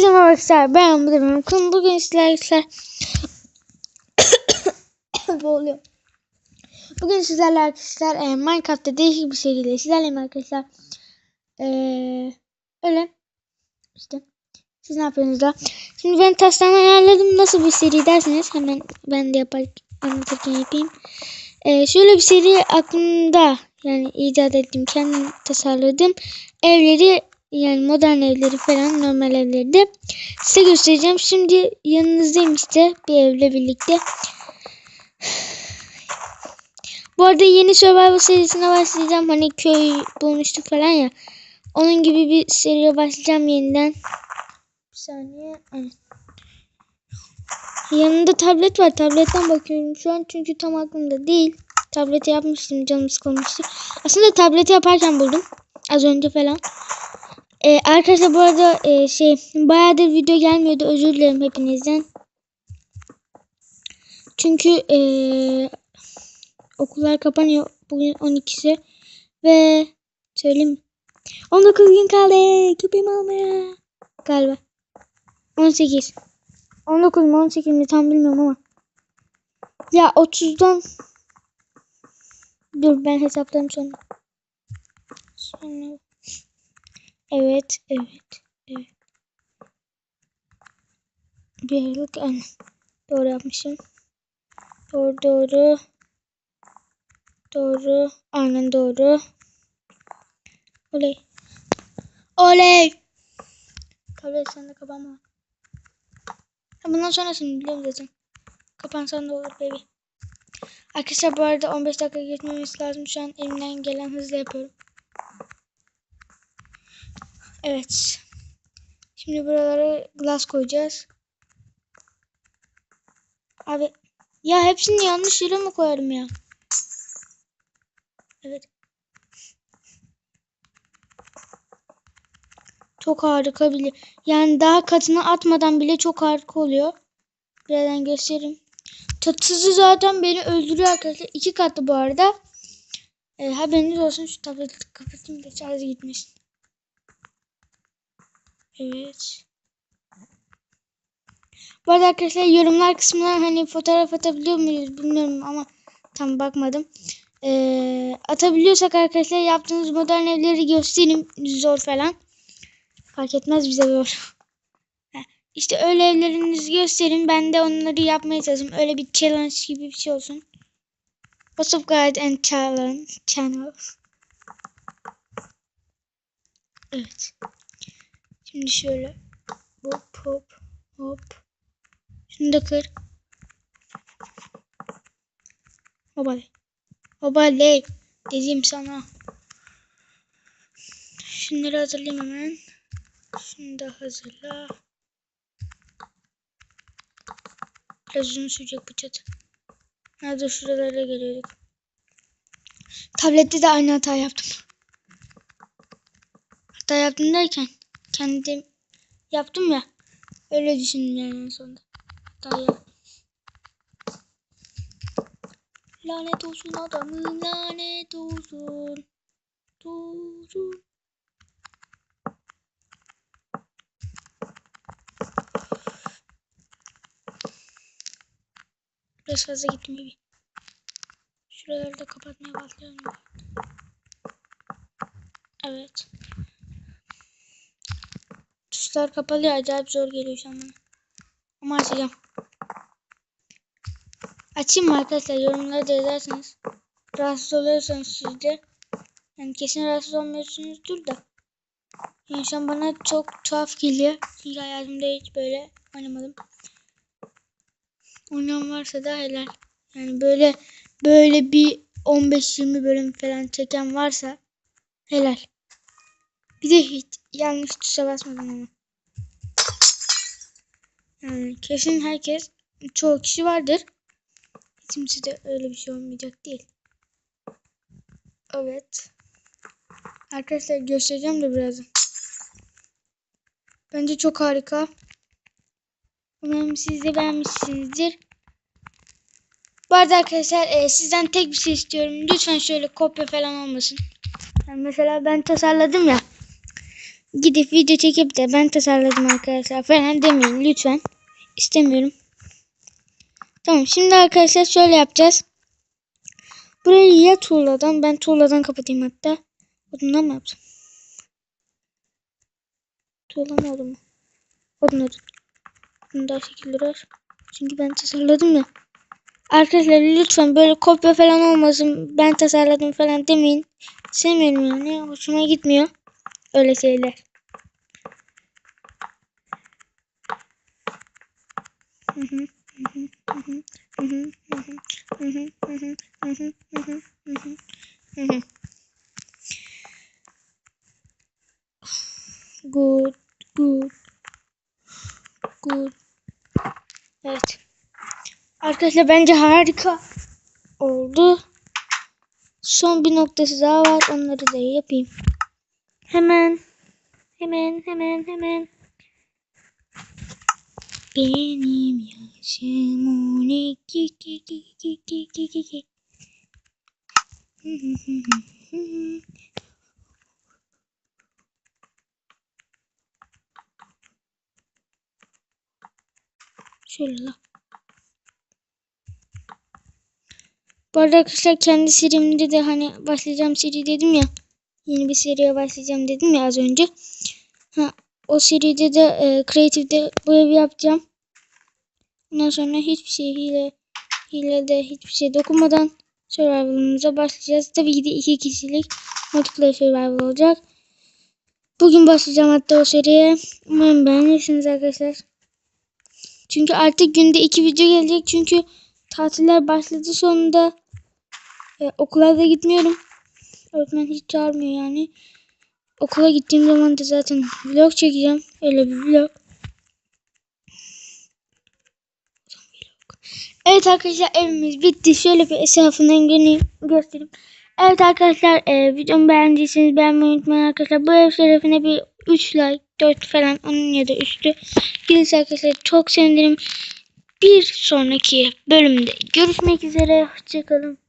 Herkese merhaba arkadaşlar. Ben Umut Bugün sizlerle boğuluyor. Bugün sizlerle arkadaşlar e, Minecraft'ta değişik bir seriyle sizlerleyim arkadaşlar. E, öyle. İşte. Siz ne yapıyorsunuz da? Şimdi ben taslağımı ayarladım. Nasıl bir seri derseniz hemen ben de yapar, anlatırken yapayım. E, şöyle bir seri aklımda yani icat ettiğim kendim tasarladığım evleri yani modern evleri falan normal evleri size göstereceğim. Şimdi yanınızdayım işte bir evle birlikte. Bu arada yeni Survival serisine başlayacağım. Hani köy bulmuştuk falan ya. Onun gibi bir seriye başlayacağım yeniden. Bir saniye. Yanında tablet var. Tabletten bakıyorum şu an çünkü tam aklımda değil. Tableti yapmıştım canım sıkılmıştı. Aslında tableti yaparken buldum. Az önce falan. Ee, arkadaşlar bu arada e, şey bayağıdır video gelmiyordu. Özür dilerim hepinizden. Çünkü e, okullar kapanıyor. Bugün 12'si. Ve söyleyeyim mi? 19 gün kaldı. Köpeğimi almaya. Galiba. 18. 19 mu 18 mi tam bilmiyorum ama. Ya 30'dan Dur ben hesaplarım sonra. Sonra Evet, evet, evet. Bir aylık. Doğru yapmışım. Doğru, doğru. Doğru. Aynen doğru. Oley. Oley. Kablo sen de kapanma. Bundan sonrasını biliyorum zaten. Kapansan da olur baby. Arkadaşlar bu arada 15 dakika geçmemiz lazım. Şu an elimden gelen hızla yapıyorum. Evet. Şimdi buralara glass koyacağız. Abi ya hepsini yanlış yere mi koyarım ya? Evet. Çok harika bile. Yani daha katına atmadan bile çok harika oluyor. Birazdan göstereyim. Çatısı zaten beni öldürüyor arkadaşlar. İki katlı bu arada. E, haberiniz olsun şu tableti kapatayım da şarjı gitmesin. Evet. Bu arada arkadaşlar yorumlar kısmına hani fotoğraf atabiliyor muyuz bilmiyorum ama tam bakmadım. Ee, atabiliyorsak arkadaşlar yaptığınız modern evleri göstereyim. Zor falan. Fark etmez bize zor. İşte öyle evlerinizi gösterin. Ben de onları yapmaya çalışayım. Öyle bir challenge gibi bir şey olsun. What's up guys and challenge channel. Evet. Şimdi şöyle hop hop hop. Şunu da kır. Hopale. Hopale. Dedim sana. Şunları hazırlayayım hemen. Şunu da hazırla. Biraz uzun sürecek bu çatı. Nerede şuralara geliyorduk. Tablette de aynı hata yaptım. Hata yaptım derken kendim yaptım ya. Öyle düşündüm yani en sonunda. Yaptım. Lanet olsun adamın lanet olsun. Olsun. Biraz fazla gittim gibi. Şuraları da kapatmaya başlayalım. Evet. Tuşlar kapalı ya acayip zor geliyor şu an bana. Ama açacağım. Açayım mı arkadaşlar yorumları da yazarsanız. Rahatsız oluyorsanız siz. Yani kesin rahatsız olmuyorsunuzdur da. Yani şu an bana çok tuhaf geliyor. Çünkü hayatımda hiç böyle oynamadım. Oynayan varsa da helal. Yani böyle böyle bir 15-20 bölüm falan çeken varsa helal. Bir de hiç yanlış tuşa basmadım ama. Yani kesin herkes çoğu kişi vardır. Kimse de öyle bir şey olmayacak değil. Evet. Arkadaşlar göstereceğim de birazdan. Bence çok harika. Umarım siz de beğenmişsinizdir. Bu arada arkadaşlar e, sizden tek bir şey istiyorum. Lütfen şöyle kopya falan olmasın. Yani mesela ben tasarladım ya. Gidip video çekip de ben tasarladım arkadaşlar falan demeyin lütfen. İstemiyorum. Tamam şimdi arkadaşlar şöyle yapacağız. Burayı ya tuğladan ben tuğladan kapatayım hatta. Odundan mı yaptım? Tuğla mı odun mu? Odun odun. Bunu daha şekil durar. Çünkü ben tasarladım ya. Arkadaşlar lütfen böyle kopya falan olmasın. Ben tasarladım falan demeyin. Sevmiyorum yani. Hoşuma gitmiyor. Öyle şeyler. Good, good, good. Evet. Arkadaşlar bence harika oldu. Son bir noktası daha var. Onları da yapayım. Hemen. Hemen hemen hemen. Benim yaşım on iki iki iki iki iki iki. Şöyle la. Bu arada arkadaşlar kendi serimde de hani başlayacağım seri dedim ya. Yeni bir seriye başlayacağım dedim ya az önce. Ha, o seride de e, Creative'de bu evi yapacağım. Ondan sonra hiçbir şey hile, hile de hiçbir şey dokunmadan survival'ımıza başlayacağız. Tabii ki de iki kişilik multiplayer survival olacak. Bugün başlayacağım hatta o seriye. Umarım beğenirsiniz arkadaşlar. Çünkü artık günde iki video gelecek. Çünkü tatiller başladı sonunda. E, okula da gitmiyorum. Öğretmen hiç çağırmıyor yani. Okula gittiğim zaman da zaten vlog çekeceğim. Öyle bir vlog. Evet arkadaşlar evimiz bitti. Şöyle bir göreyim, göstereyim. Evet arkadaşlar e, videomu beğendiyseniz beğenmeyi unutmayın arkadaşlar. Bu ev şerefine bir 3 like 4 falan onun ya da üstü. Gidin arkadaşlar çok sevinirim. Bir sonraki bölümde görüşmek üzere. Hoşçakalın.